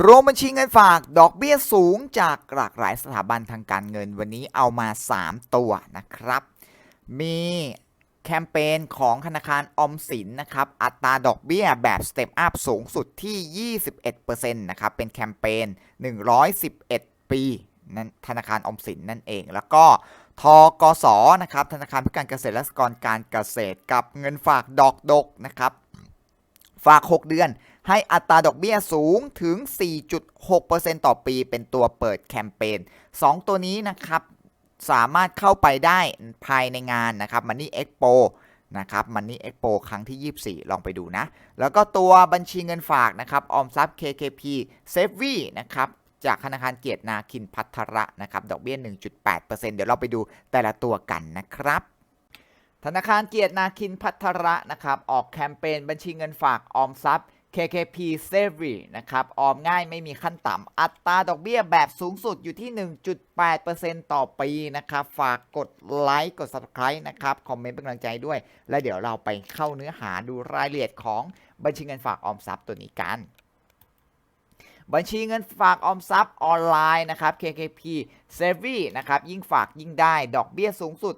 รวมบัญชีเงินฝากดอกเบี้ยสูงจากหลากหลายสถาบันทางการเงินวันนี้เอามา 3 ตัวนะครับ มีแคมเปญของธนาคารออมสินนะครับ อัตราดอกเบี้ยแบบสเต็ปอัพสูงสุดที่ 21%นะครับ เป็นแคมเปญ 111 ปีนั่นธนาคารออมสินนั่นเอง แล้วก็ทกสนะครับ ธนาคารเพื่อการเกษตรและสหกรณ์การเกษตรกับเงินฝากดอกดกนะครับ ฝาก 6 เดือน ให้อัตราดอกเบี้ยสูงถึง 4.6%ต่อปีเป็นตัวเปิดแคมเปญ 2 ตัวนี้นะครับสามารถเข้าไปได้ภายในงานนะครับ Money Expo นะครับ Money Expo ครั้งที่ 24 ลองไปดูนะ แล้วก็ตัวบัญชีเงินฝากนะครับออมทรัพย์ KKP s a v e นะครับจากธนาคารเกียรตินาคินพัทระนะครับดอกเบี้ย 1.8%เดี๋ยวเราไปดูแต่ละตัวกันนะครับธนาคารเกียรตินาคินพัทระนะครับออกแคมเปญบัญชีเงินฝากออมทรัพย์ KKP s a v e นะครับ ออมง่ายไม่มีขั้นต่ำ อัตราดอกเบี้ยแบบสูงสุดอยู่ที่ 1.8%ต่อปีนะครับ ฝากกดไลค์กด Subscribe นะครับ คอมเมนต์เป็นกำลังใจด้วย แล้วเดี๋ยวเราไปเข้าเนื้อหาดูรายละเอียดของบัญชีเงินฝากออมทรัพย์ตัวนี้กัน บัญชีเงินฝากออมทรัพย์ออนไลน์นะครับ KKP s a v y นะครับ ยิ่งฝากยิ่งได้ ดอกเบี้ยสูงสุด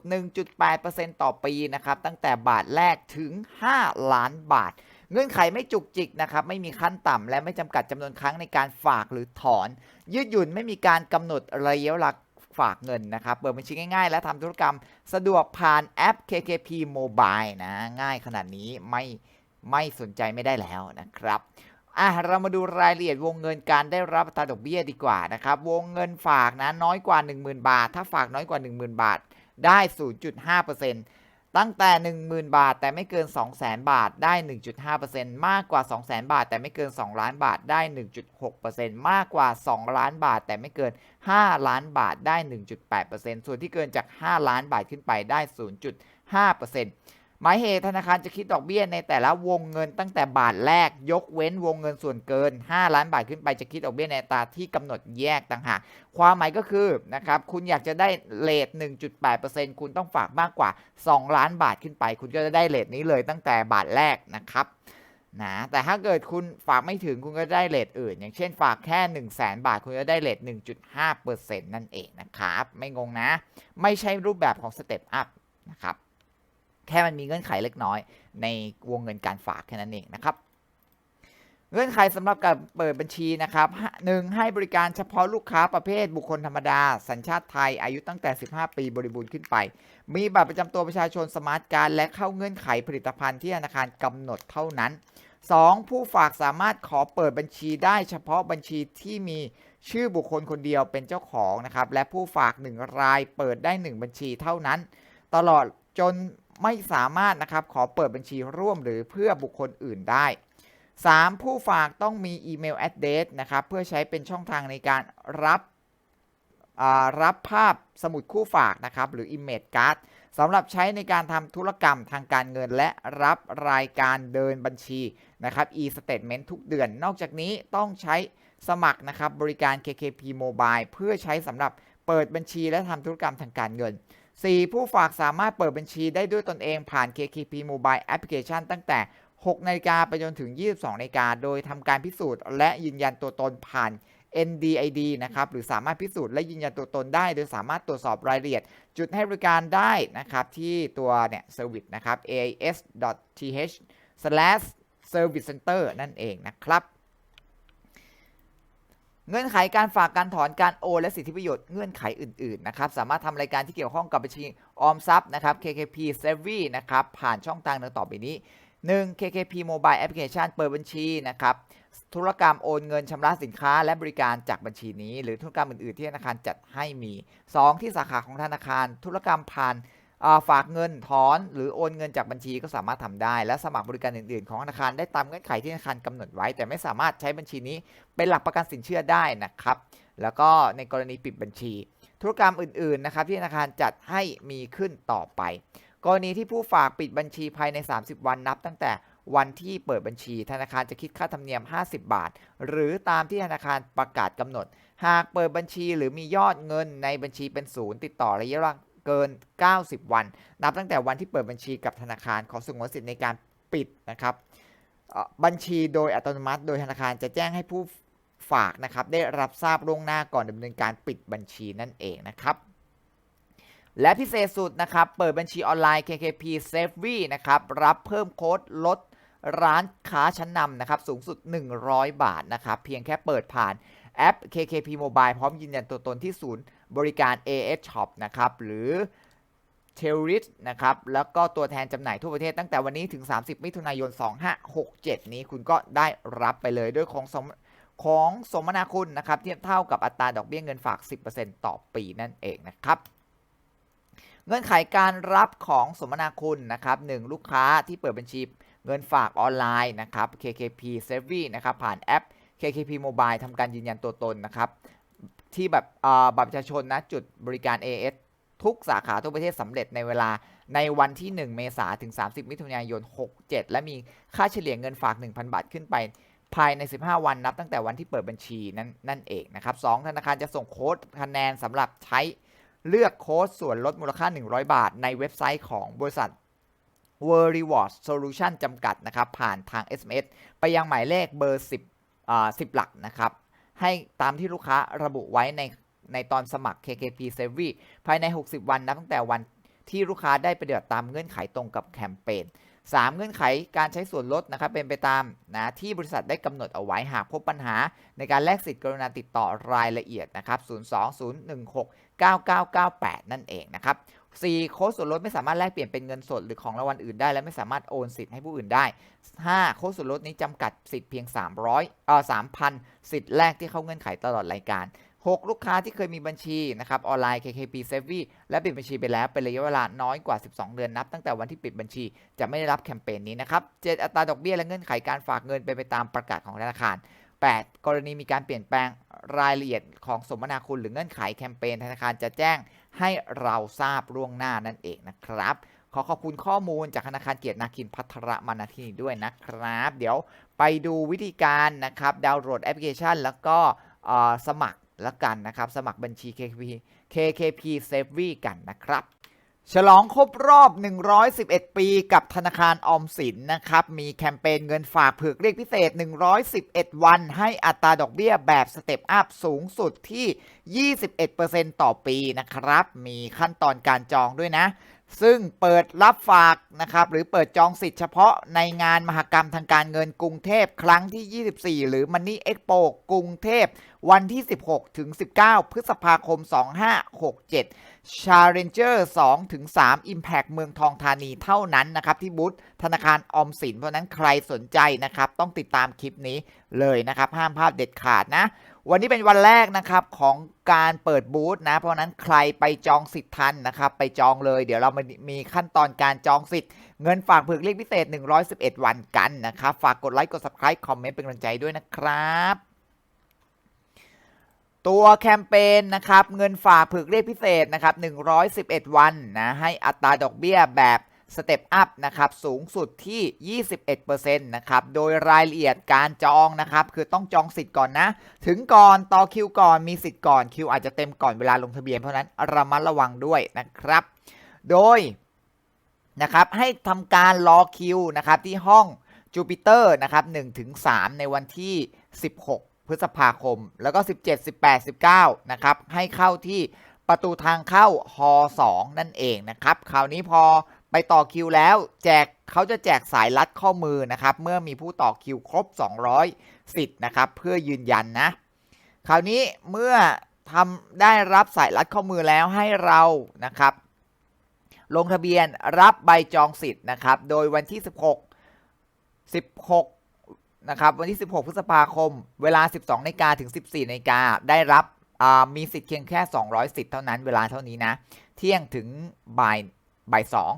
1.8%ต่อปีนะครับ ตั้งแต่บาทแรกถึง 5 ล้านบาท เงื่อนไขไม่จุกจิกนะครับ ไม่มีขั้นต่ำและไม่จำกัดจำนวนครั้งในการฝากหรือถอน ยืดหยุ่นไม่มีการกำหนดระยะเวลาฝากเงินนะครับเปิดบัญชีง่ายๆ และทำธุรกรรมสะดวกผ่านแอป KKP Mobile นะ ง่ายขนาดนี้ไม่ไม่สนใจไม่ได้แล้วนะครับอะเรามาดูรายละเอียดวงเงินการได้รับอัตาดอกเบี้ยดีกว่านะครับ วงเงินฝากนะน้อยกว่า 10,000 บาท ถ้าฝากน้อยกว่า 10,000 บาท ได้ 0.5% ตั้งแต่ 10,000 บาท แต่ไม่เกิน 200,000 บาทได้ 1.5%มากกว่า 200,000 บาท แต่ไม่เกิน 2 ล้านบาทได้ 1.6%มากกว่า 2 ล้านบาท แต่ไม่เกิน 5 ล้านบาทได้ 1.8%ส่วนที่เกินจาก 5 ล้านบาทขึ้นไปได้ 0.5% หมายเหตุธนาคารจะคิดดอกเบี้ยในแต่ละวงเงินตั้งแต่บาทแรกยกเว้นวงเงินส่วนเกิน 5 ล้านบาทขึ้นไปจะคิดดอกเบี้ยในตาที่กำหนดแยกต่างหากความหมายก็คือนะครับคุณอยากจะได้เลท1.8%คุณต้องฝากมากกว่า 2 ล้านบาทขึ้นไป คุณก็จะได้เลทนี้เลยตั้งแต่บาทแรกนะครับนะแต่ถ้าเกิดคุณฝากไม่ถึงคุณก็ได้เลทอื่น อย่างเช่นฝากแค่ 1 0 0 0 0แบาท คุณก็ได้เลท1.5%นั่นเองนะครับ ไม่งงนะ ไม่ใช่รูปแบบของสเต็ปอัพนะครับ แค่มันมีเงื่อนไขเล็กน้อย ในวงเงินการฝากแค่นั้นเองนะครับเงื่อนไขสำหรับการเปิดบัญชีนะครับหนึ่งให้บริการเฉพาะลูกค้าประเภทบุคคลธรรมดา สัญชาติไทย อายุตั้งแต่ 15 ปีบริบูรณ์ขึ้นไป มีบัตรประจำตัวประชาชนสมาร์ทการ์ดและเข้าเงื่อนไขผลิตภัณฑ์ที่ธนาคารกำหนดเท่านั้น 2. ผู้ฝากสามารถขอเปิดบัญชีได้เฉพาะบัญชีที่มีชื่อบุคคลคนเดียวเป็นเจ้าของนะครับและผู้ฝาก 1 รายเปิดได้ 1 บัญชีเท่านั้น ตลอดจน ไม่สามารถนะครับขอเปิดบัญชีร่วมหรือเพื่อบุคคลอื่นได้ 3. ผู้ฝากต้องมีอีเมล address นะครับเพื่อใช้เป็นช่องทางในการรับรับภาพสมุดคู่ฝากนะครับหรือ image card สำหรับใช้ในการทำธุรกรรมทางการเงิน และรับรายการเดินบัญชีนะครับ e-statement ทุกเดือน นอกจากนี้ต้องใช้สมัครนะครับบริการ KKP Mobile เพื่อใช้สำหรับเปิดบัญชีและทำธุรกรรมทางการเงิน 4. ผู้ฝากสามารถเปิดบัญชีได้ด้วยตนเองผ่าน KKP Mobile Application ตั้งแต่ 6 นาฬิกาไปจนถึง 22 นาฬิกา โดยทำการพิสูจน์และยืนยันตัวตนผ่าน NDID นะครับ หรือสามารถพิสูจน์และยืนยันตัวตนได้ โดยสามารถตรวจสอบรายละเอียด จุดให้บริการได้นะครับ ที่ตัวเนี่ย service นะครับ ais.th slash service center นั่นเองนะครับ เงื่อนไขการฝากการถอนการโอนและสิทธิประโยชน์เงื่อนไขอื่นๆนะครับสามารถทำรายการที่เกี่ยวข้องกับบัญชีออมทรัพย์นะครับ KKP s a v y นะครับผ่านช่องทางดังต่อไปนี้ 1. KKP Mobile Application เปิดบัญชีนะครับธุรกรรมโอนเงินชำระสินค้าและบริการจากบัญชีนี้ หรือธุรกรรมอื่นๆที่ธนาคารจัดให้มี 2. ที่สาขาของธนาคารธุรกรรมผ่าน ฝากเงินถอนหรือโอนเงินจากบัญชีก็สามารถทำได้ และสมัครบริการอื่น ๆ ของธนาคารได้ตามเงื่อนไขที่ธนาคารกำหนดไว้ แต่ไม่สามารถใช้บัญชีนี้เป็นหลักประกันสินเชื่อได้นะครับ แล้วก็ในกรณีปิดบัญชี ธุรกรรมอื่น ๆ นะครับที่ธนาคารจัดให้มีขึ้นต่อไป กรณีที่ผู้ฝากปิดบัญชีภายใน 30 วันนับ ตั้งแต่วันที่เปิดบัญชี ธนาคารจะคิดค่าธรรมเนียม 50 บาท หรือตามที่ธนาคารประกาศกำหนด หากเปิดบัญชีหรือมียอดเงินในบัญชีเป็นศูนย์ติดต่อระยะ เกิน 90 วัน นับตั้งแต่วันที่เปิดบัญชีกับธนาคารขอสงวนสิทธิ์ในการปิดนะครับบัญชีโดยอัตโนมัติ โดยธนาคารจะแจ้งให้ผู้ฝากนะครับได้รับทราบล่วงหน้าก่อนดำเนินการปิดบัญชีนั่นเองนะครับและพิเศษสุดนะครับเปิดบัญชีออนไลน์ KKP Savvy นะครับรับเพิ่มโค้ดลดร้านค้าชั้นนำนะครับสูงสุด 100 บาทนะครับเพียงแค่เปิดผ่าน แอป KKP Mobile พร้อมยืนยันตัวตนที่ศูนย์บริการ AS Shop นะครับ หรือเทลริสนะครับ แล้วก็ตัวแทนจำหน่ายทั่วประเทศตั้งแต่วันนี้ถึง 30 มิถุนายน 2567 นี้คุณก็ได้รับไปเลยด้วยของสมของสมนาคุณนะครับ เทียบเท่ากับอัตราดอกเบี้ยเงินฝาก 10%ต่อปีนั่นเองนะครับ เงื่อนไขการรับของสมนาคุณนะครับ 1 ลูกค้าที่เปิดบัญชีเงินฝากออนไลน์นะครับ KKP Savvy นะครับผ่านแอป KKP Mobile ทำการยืนยันตัวตนนะครับ ที่แบบบัตรประชาชนนะจุดบริการ AS ทุกสาขาทั่วประเทศสำเร็จในเวลาในวันที่ 1 เมษาถึง 30 มิถุนายน 67 และมีค่าเฉลี่ยเงินฝาก 1,000 บาทขึ้นไป ภายใน 15 วันนับตั้งแต่วันที่เปิดบัญชีนั้นนั่นเองนะครับ 2 ธนาคารจะส่งโค้ดคะแนนสำหรับใช้เลือกโค้ดส่วนลดมูลค่า 100 บาท ในเว็บไซต์ของบริษัท World Reward Solution จำกัดนะครับ ผ่านทาง SMS ไปยังหมายเลขเบอร์ 10 อ่า10หลักนะครับ ให้ตามที่ลูกค้าระบุไว้ในในตอนสมัคร KKP Savvy ภายใน 60 วันนับตั้งแต่วันที่ลูกค้าได้ปฏิบัติตามเงื่อนไขตรงกับแคมเปญ3 เงื่อนไขการใช้ส่วนลดนะครับเป็นไปตามนะที่บริษัทได้กำหนดเอาไว้หากพบปัญหา ในการแลกสิทธิ์กรุณาติดต่อรายละเอียดนะครับ 020169998 นั่นเองนะครับ 4โค้ดส่วนลดไม่สามารถแลกเปลี่ยนเป็นเงินสดหรือของรางวัลอื่นได้ และไม่สามารถโอนสิทธิ์ให้ผู้อื่นได้ 5 โค้ดส่วนลดนี้จำกัดสิทธิ์เพียง 300เอ่อ3,000 สิทธิ์แรกที่เข้าเงื่อนไขตลอดรายการ 6 ลูกค้าที่เคยมีบัญชีนะครับออนไลน์ KKP Savvy และปิดบัญชีไปแล้วเป็นระยะเวลาน้อยกว่า 12 เดือนนับตั้งแต่วันที่ปิดบัญชี จะไม่ได้รับแคมเปญนี้นะครับ 7 อัตราดอกเบี้ยและเงื่อนไขการฝากเงินเป็นไปตามประกาศของธนาคาร 8 กรณีมีการเปลี่ยนแปลงรายละเอียดของสมนาคุณหรือเงื่อนไขแคมเปญธนาคารจะแจ้ง ให้เราทราบล่วงหน้านั่นเองนะครับ ขอขอบคุณข้อมูลจากธนาคารเกียรตินาคินพัทรมานาทีด้วยนะครับ เดี๋ยวไปดูวิธีการนะครับดาวน์โหลดแอปพลิเคชัน แล้วก็สมัครแล้วกันนะครับ สมัครบัญชี KKP KKP Savvy กันนะครับ ฉลองครบรอบ 111 ปีกับธนาคารออมสินนะครับ มีแคมเปญเงินฝากเผือกเรียกพิเศษ 111 วัน ให้อัตราดอกเบี้ยแบบสเต็ปอัพสูงสุดที่ 21%ต่อปีนะครับ มีขั้นตอนการจองด้วยนะ ซึ่งเปิดรับฝากนะครับ หรือเปิดจองสิทธิ์เฉพาะในงานมหกรรมทางการเงินกรุงเทพครั้งที่ 24 หรือ Money Expo กรุงเทพวันที่ 16-19 พฤษภาคม 2567 Challenger 2ถึง3 Impact เมืองทองธานีเท่านั้นนะครับ ที่บูธธนาคารออมสิน เพราะนั้นใครสนใจนะครับ ต้องติดตามคลิปนี้เลยนะครับ ห้ามพลาดเด็ดขาดนะ วันนี้เป็นวันแรกนะครับของการเปิดบูธนะ เพราะนั้นใครไปจองสิทธิ์ทันนะครับ ไปจองเลย เดี๋ยวเรามามีขั้นตอนการจองสิทธิ์เงินฝากเผือกเรียกพิเศษ 111 วันกันนะครับ ฝากกดไลค์กด subscribe คอมเมนต์เป็นกำลังใจด้วยนะครับ ตัวแคมเปญนะครับเงินฝากผือกเรียกพิเศษนะครับ111 วันนะให้อัตราดอกเบี้ยแบบสเต็ปอัพนะครับสูงสุดที่ 21%นะครับโดยรายละเอียดการจองนะครับคือต้องจองสิทธิ์ก่อนนะ ถึงก่อนต่อคิวก่อนมีสิทธิ์ก่อนคิวอาจจะเต็มก่อนเวลาลงทะเบียนเพราะนั้นระมัดระวังด้วยนะครับ โดยนะครับให้ทำการรอคิวนะครับที่ห้องจูปิเตอร์นะครับ1-3 ในวันที่ 16 พฤษภาคม แล้วก็ 17 18 19 นะครับ ให้เข้าที่ประตูทางเข้าฮ2นั่นเองนะครับ คราวนี้พอไปต่อคิวแล้ว แจกเขาจะแจกสายรัดข้อมือนะครับ เมื่อมีผู้ต่อคิวครบ 200 สิทธิ์นะครับ เพื่อยืนยันนะ คราวนี้เมื่อทำได้รับสายรัดข้อมือแล้วให้เรานะครับ ลงทะเบียนรับใบจองสิทธิ์นะครับ โดยวันที่ 16 16 นะครับวันที่ 16 พฤษภาคม เวลา 12นาฬิกาถึง 14นาฬิกาได้รับมีสิทธิ์เพียงแค่ 200 สิทธิ์เท่านั้นเวลาเท่านี้นะ เที่ยงถึงบ่ายบ่ายสอง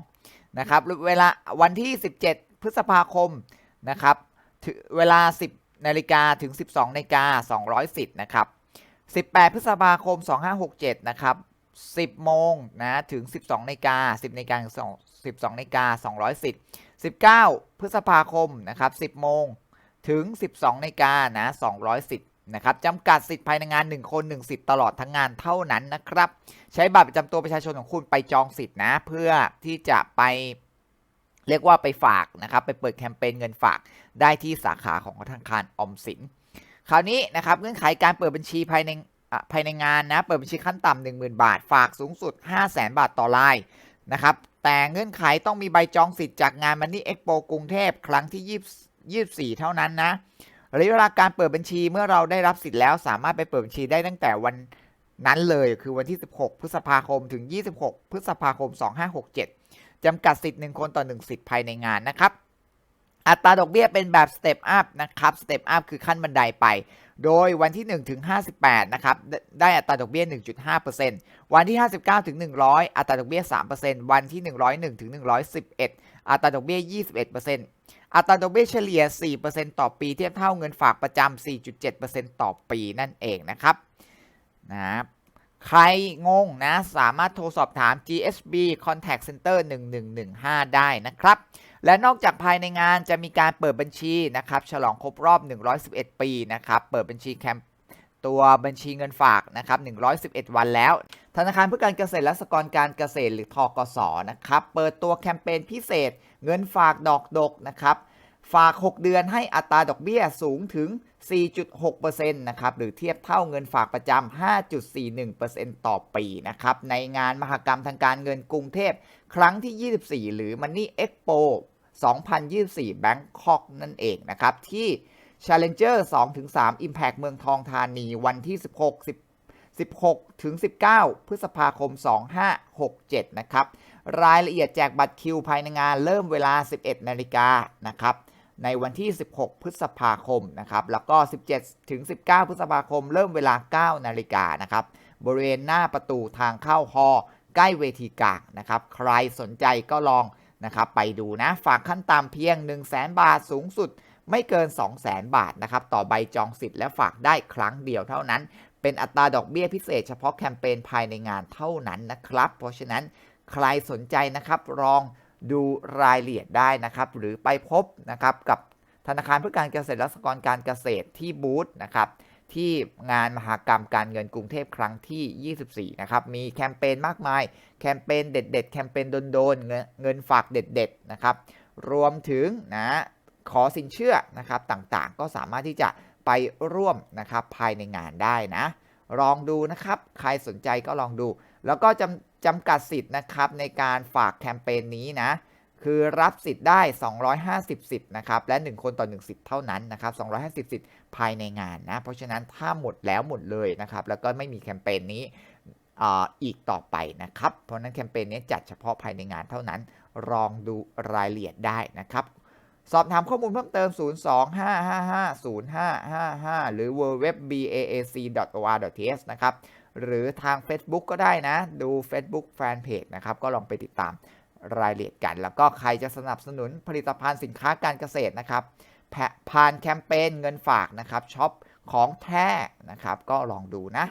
นะครับเวลาวันที่ 17 พฤษภาคมนะครับเวลา 10นาฬิกาถึง 12นาฬิกา200 สิทธิ์นะครับ 18 พฤษภาคม 2567 นะครับ 10 โมงนะถึง 12นาฬิกา10นาฬิกาถึง12นาฬิกา200 สิทธิ์ 19 พฤษภาคมนะครับ 10 โมง ถึง 12นาฬิกานะ200สิทธิ์นะครับจำกัดสิทธิ์ภายในงาน 1 คน 1 สิทธิ์ตลอดทั้งงานเท่านั้นนะครับ ใช้บัตรประจำตัวประชาชนของคุณไปจองสิทธิ์นะ เพื่อที่จะไปเรียกว่าไปฝากนะครับ ไปเปิดแคมเปญเงินฝากได้ที่สาขาของธนาคารออมสิน คราวนี้นะครับเงื่อนไขการเปิดบัญชีภายในภายในงานนะ เปิดบัญชีขั้นต่ำ10,000 บาท ฝากสูงสุด 500,000 บาทต่อรายนะครับ แต่เงื่อนไขต้องมีใบจองสิทธิ์จากงานมันนี่เอ็กโปกรุงเทพครั้งที่20 24 เท่านั้นนะระยะเวลาการเปิดบัญชีเมื่อเราได้รับสิทธิ์แล้ว สามารถไปเปิดบัญชีได้ตั้งแต่วันนั้นเลยคือวันที่ 16 พฤษภาคมถึง 26 พฤษภาคม 2567จำกัดสิทธิ์1คนต่อ1สิทธิ์ภายในงานนะครับ อัตราดอกเบี้ยเป็นแบบสเต็ปอัพนะครับสเต็ปอัพคือขั้นบันไดไป โดยวันที่1ถึง58นะครับได้อัตราดอกเบี้ย 1.5%วันที่ 59ถึง100 อัตราดอกเบี้ย 3%วันที่ 101ถึง111 อัตราดอกเบี้ย 21%อัตราดอกเบี้ยเฉลี่ย 4%ต่อปีเทียบเท่าเงินฝากประจำ 4.7%ต่อปีนั่นเองนะครับนะครับใครงงนะ สามารถโทรสอบถาม GSB Contact Center 1115 ได้นะครับ และนอกจากภายในงานจะมีการเปิดบัญชีนะครับฉลองครบรอบ 111 ปีนะครับเปิดบัญชีแคมตัวบัญชีเงินฝากนะครับ111 วันแล้ว ธนาคารเพื่อการเกษตรและสหกรณ์การเกษตรหรือทกสนะครับเปิดตัวแคมเปญพิเศษ เงินฝากดอกดกนะครับฝาก 6 เดือนให้อัตราดอกเบี้ยสูงถึง 4.6%นะครับ หรือเทียบเท่าเงินฝากประจำ 5.41%ต่อปีนะครับ ในงานมหกรรมทางการเงินกรุงเทพ ครั้งที่ 24 หรือ Money Expo 2024 Bangkok นั่นเองนะครับ ที่ Challenger 2-3 Impact เมืองทองธานีวันที่ 16 10 16ถึง19 พฤษภาคม 2567 นะครับ รายละเอียดแจกบัตรคิวภายในงานเริ่มเวลา 11 นาฬิกานะครับในวันที่ 16 พฤษภาคมนะครับ แล้วก็ 17 ถึง 19 พฤษภาคม เริ่มเวลา 9 นาฬิกานะครับ บริเวณหน้าประตูทางเข้าฮอลล์ใกล้เวทีกลางนะครับ ใครสนใจก็ลอง นะครับไปดูนะฝากขั้นต่ำเพียง 1 0 0 0 0แบาทสูงสุด ไม่เกิน 2 0 0 0 0 0บาทนะครับต่อใบจองสิทธิ์และฝากได้ครั้งเดียวเท่านั้น เป็นอัตราดอกเบี้ยพิเศษเฉพาะแคมเปญภายในงานเท่านั้นนะครับ เพราะฉะนั้นใครสนใจนะครับลองดูรายละเอียดได้นะครับหรือไปพบนะครับกับธนาคารเพื่อการเกษตรและสหกรณ์การเกษตรที่บูธนะครับ ที่งานมหากรรมการเงินกรุงเทพครั้งที่ 24 นะครับ มีแคมเปญมากมาย แคมเปญเด็ด ๆ แคมเปญโดนๆเงินเงินฝากเด็ด ๆ นะครับ รวมถึงนะขอสินเชื่อนะครับต่างๆ ก็สามารถที่จะไปร่วมนะครับภายในงานได้นะ ลองดูนะครับ ใครสนใจก็ลองดู แล้วก็จำจำกัดสิทธิ์นะครับในการฝากแคมเปญนี้นะคือรับสิทธิ์ได้ 250 สิทธิ์นะครับ และ 1 คนต่อ 1 สิทธิ์เท่านั้นนะครับ 250 สิทธิ์ ภายในงานนะ เพราะฉะนั้นถ้าหมดแล้วหมดเลยนะครับ แล้วก็ไม่มีแคมเปญนี้อ,อีกต่อไปนะครับ เพราะฉะนั้นแคมเปญนี้จัดเฉพาะภายในงานเท่านั้น ลองดูรายละเอียดได้นะครับ สอบถามข้อมูลเพิ่มเติม 025550555 หรือ www.baac.or.th นะครับ หรือทาง Facebook ก็ได้นะ ดู Facebook Fanpage นะครับ ก็ลองไปติดตามรายละเอียดกัน แล้วก็ใครจะสนับสนุนผลิตภัณฑ์สินค้าการเกษตรนะครับ ผ่านแคมเปญเงินฝากนะครับช็อปของแท้นะครับ ก็ลองดูนะ